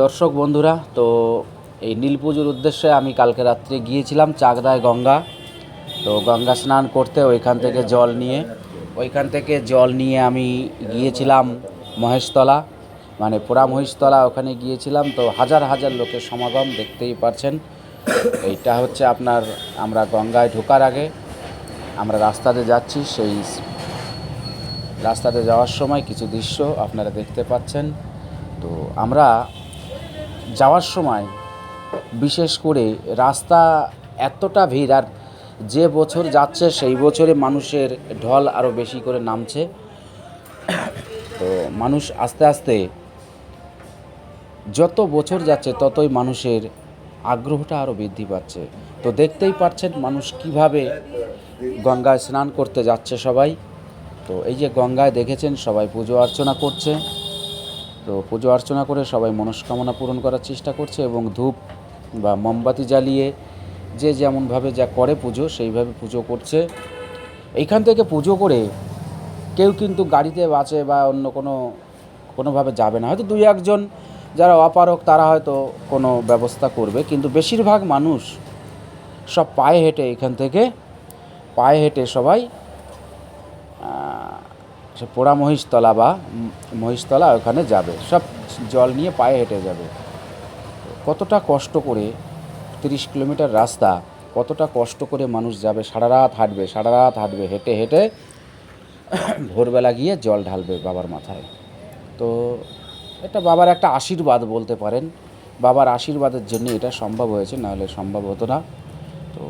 দর্শক বন্ধুরা, তো এই নীল পুজোর উদ্দেশ্যে আমি কালকে রাত্রে গিয়েছিলাম চাকদায় গঙ্গা। তো গঙ্গা স্নান করতে ওইখান থেকে জল নিয়ে, ওইখান থেকে জল নিয়ে আমি গিয়েছিলাম মহেশতলা। মানে পোড়া মহিষতলা ওখানে গিয়েছিলাম, তো হাজার হাজার লোকের সমাগম দেখতেই পারছেন। এইটা হচ্ছে আপনার, আমরা গঙ্গায় ঢোকার আগে আমরা রাস্তাতে যাচ্ছি, সেই রাস্তাতে যাওয়ার সময় কিছু দৃশ্য আপনারা দেখতে পাচ্ছেন। তো আমরা যাওয়ার সময় বিশেষ করে রাস্তা এতটা ভিড় আর যে বছর যাচ্ছে সেই বছরে মানুষের ঢল আরও বেশি করে নামছে। তো মানুষ আস্তে আস্তে যত বছর যাচ্ছে ততই মানুষের আগ্রহটা আরও বৃদ্ধি পাচ্ছে। তো দেখতেই পাচ্ছেন মানুষ কীভাবে গঙ্গায় স্নান করতে যাচ্ছে সবাই। তো এই যে গঙ্গায় দেখেছেন সবাই পুজো অর্চনা করছে। তো পুজো অর্চনা করে সবাই মনস্কামনা পূরণ করার চেষ্টা করছে এবং ধূপ বা মোমবাতি জ্বালিয়ে যে যেমনভাবে যা করে পুজো, সেইভাবে পুজো করছে। এইখান থেকে পুজো করে কেউ কিন্তু গাড়িতে বাঁচে বা অন্য কোনো, কোনোভাবে যাবে না। হয়তো দুই একজন যারা অপারক, তারা হয়তো কোনো ব্যবস্থা করবে, কিন্তু বেশিরভাগ মানুষ সব পায়ে হেঁটে এখান থেকে, পায়ে হেঁটে সবাই সে পোড়া মহিষতলা বা মহিষতলা ওখানে যাবে। সব জল নিয়ে পায়ে হেঁটে যাবে। কতটা কষ্ট করে তিরিশ কিলোমিটার রাস্তা, কতটা কষ্ট করে মানুষ যাবে, সারা রাত হাঁটবে, সারা রাত হাঁটবে, হেঁটে হেঁটে ভোরবেলা গিয়ে জল ঢালবে বাবার মাথায়। তো এটা বাবার একটা আশীর্বাদ বলতে পারেন। বাবার আশীর্বাদের জন্য এটা সম্ভব হয়েছে নাহলে সম্ভব হতো না। তো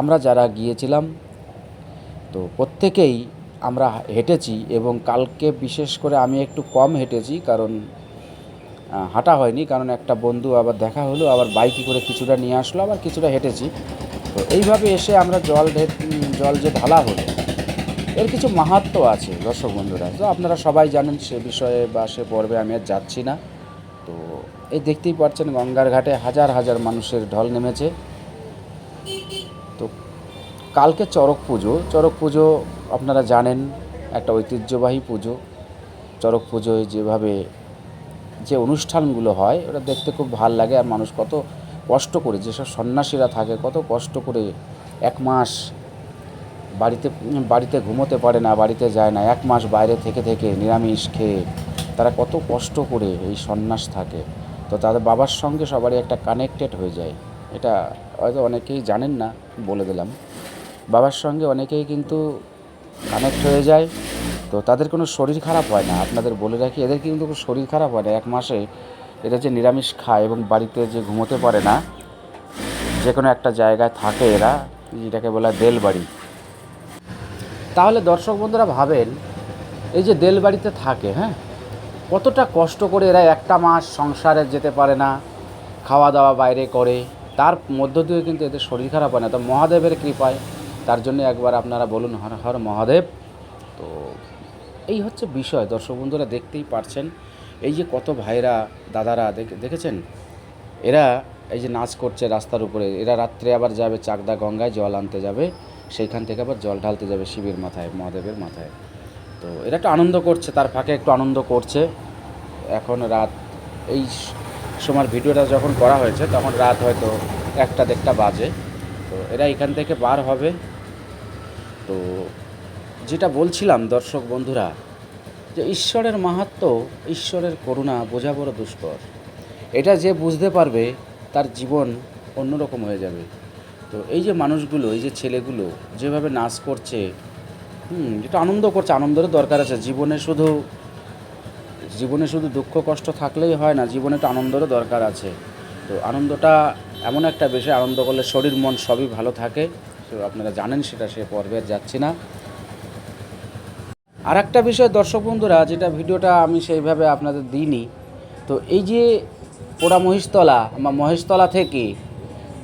আমরা যারা গিয়েছিলাম, তো প্রত্যেকেই আমরা হেঁটেছি এবং কালকে বিশেষ করে আমি একটু কম হেঁটেছি কারণ হাঁটা হয়নি কারণ একটা বন্ধু আবার দেখা হলো, আবার বাইকে করে কিছুটা নিয়ে আসলো, আবার কিছুটা হেঁটেছি। তো এইভাবে এসে আমরা জল জল যে ঢালা হলো, এর কিছু মাহাত্ম আছে দর্শক বন্ধুরা তো আপনারা সবাই জানেন সে বিষয়ে বা সে পর্বে আমি আর যাচ্ছি না। তো এই দেখতেই পাচ্ছেন গঙ্গার ঘাটে হাজার হাজার মানুষের ঢল নেমেছে। কালকে চড়ক পুজো। চড়ক পুজো আপনারা জানেন, একটা ঐতিহ্যবাহী পুজো। চড়ক পুজোয় যেভাবে যে অনুষ্ঠানগুলো হয়, ওটা দেখতে খুব ভালো লাগে আর মানুষ কত কষ্ট করে, যেসব সন্ন্যাসীরা থাকে, কত কষ্ট করে এক মাস বাড়িতে বাড়িতে ঘুমোতে পারে না, বাড়িতে যায় না, এক মাস বাইরে থেকে থেকে নিরামিষ খেয়ে তারা কত কষ্ট করে এই সন্ন্যাস থাকে। তো তাদের বাবার সঙ্গে সবারই একটা কানেক্টেড হয়ে যায়। এটা হয়তো অনেকেই জানেন না, বলে দিলাম। বাবার সঙ্গে অনেকেই কিন্তু কানেক্ট হয়ে যায়। তো তাদের কোনো শরীর খারাপ হয় না। আপনাদের বলে রাখি, এদের কিন্তু কোনো শরীর খারাপ হয় না। এক মাসে এরা যে নিরামিষ খায় এবং বাড়িতে যে ঘুমোতে পারে না যে কোনো একটা জায়গায় থাকে এরা, যেটাকে বলা দেলবাড়ি। তাহলে দর্শক বন্ধুরা ভাবেন, এই যে দেলবাড়িতে থাকে হ্যাঁ কতটা কষ্ট করে এরা একটা মাস সংসারে যেতে পারে না খাওয়া দাওয়া বাইরে করে, তার মধ্য দিয়ে কিন্তু এদের শরীর খারাপ হয় না। তো মহাদেবের কৃপায় তার জন্য একবার আপনারা বলুন, হর হর মহাদেব। তো এই হচ্ছে বিষয়, দর্শক বন্ধুরা দেখতেই পারছেন। এই যে কত ভাইরা, দাদারা দেখে- দেখেছেন? এরা এই যে নাচ করছে রাস্তার উপরে, এরা রাত্রে আবার যাবে চাকদা গঙ্গায় জল আনতে যাবে, সেইখান থেকে আবার জল ঢালতে যাবে শিবের মাথায়, মহাদেবের মাথায়। তো এরা একটু আনন্দ করছে, তার ফাঁকে একটু আনন্দ করছে। এখন রাত, এই সময় ভিডিওটা যখন করা হয়েছে, তখন রাত হয়তো একটা দেড়টা বাজে। তো এরা এখান থেকে বার হবে। তো যেটা বলছিলাম দর্শক বন্ধুরা, যে ঈশ্বরের মাহাত্ম, ঈশ্বরের করুণা বোঝা বড় দুষ্কর। এটা যে বুঝতে পারবে, তার জীবন অন্যরকম হয়ে যাবে। তো এই যে মানুষগুলো, এই যে ছেলেগুলো যেভাবে নাচ করছে, হুম, যেটা আনন্দ করছে, আনন্দেরও দরকার আছে। জীবনে শুধু জীবনে শুধু দুঃখ, কষ্ট থাকলেই হয় না, জীবনে একটু আনন্দেরও দরকার আছে। তো আনন্দটা এমন একটা বিষয়, আনন্দ করলে শরীর, মন সবই ভালো থাকে। তো আপনারা জানেন সেটা, সে পর্বে যাচ্ছি না। আর একটা বিষয়, দর্শক বন্ধুরা, যেটা ভিডিওটা আমি সেইভাবে আপনাদের দিইনি, তো এই যে পোড়া মহিষতলা বা মহেশতলা থেকে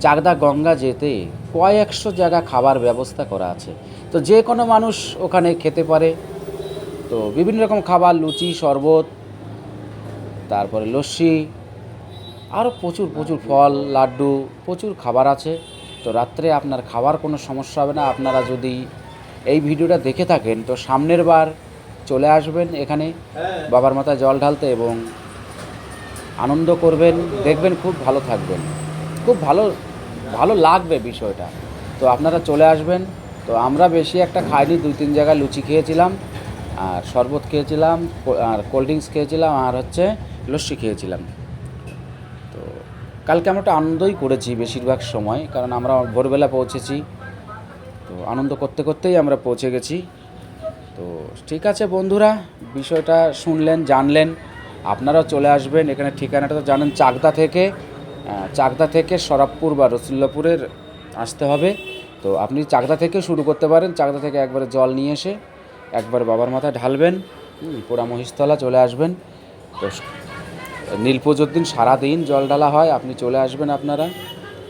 চাকদা গঙ্গা যেতে কয়েকশো জায়গা খাবার ব্যবস্থা করা আছে। তো যে কোনো মানুষ ওখানে খেতে পারে। তো বিভিন্ন রকম খাবার, লুচি, শরবত, তারপরে লস্যি আরও প্রচুর প্রচুর ফল, লাড্ডু, প্রচুর খাবার আছে। তো রাত্রে আপনার খাওয়ার কোনো সমস্যা হবে না। আপনারা যদি এই ভিডিওটা দেখে থাকেন, তো সামনের বার চলে আসবেন এখানে। বাবার মাথায় জল ঢালতে এবং আনন্দ করবেন, দেখবেন খুব ভালো থাকবেন। খুব ভালো ভালো লাগবে বিষয়টা। তো আপনারা চলে আসবেন। তো আমরা বেশি একটা খাইনি, দুই তিন জায়গায় লুচি খেয়েছিলাম, আর শরবত খেয়েছিলাম আর কোল্ড ড্রিঙ্কস খেয়েছিলাম, আর হচ্ছে লস্যি খেয়েছিলাম। কালকে আমরা একটা আনন্দই করেছি বেশিরভাগ সময়, কারণ আমরা ভোরবেলা পৌঁছেছি। তো আনন্দ করতে করতেই আমরা পৌঁছে গেছি। তো ঠিক আছে বন্ধুরা, বিষয়টা শুনলেন, জানলেন, আপনারাও চলে আসবেন। এখানে ঠিকানাটা তো জানেন, চাকদা থেকে চাকদা থেকে সরাবপুর বা রসুল্লাপুরের আসতে হবে। তো আপনি চাকদা থেকে শুরু করতে পারেন, চাকদা থেকে একবারে জল নিয়ে এসে একবার বাবার মাথায় ঢালবেন পোড়া মহিষতলা চলে আসবেন। তো নীল পুজোর দিন সারাদিন জল ঢালা হয়, আপনি চলে আসবেন আপনারা।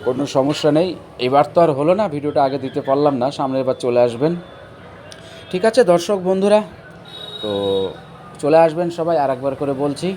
কোনো সমস্যা নেই। এবার তো আর হলো না, ভিডিওটা আগে দিতে পারলাম না, সামনে এবার চলে আসবেন। ঠিক আছে দর্শক বন্ধুরা, তো চলে আসবেন সবাই আর একবার করে বলছি।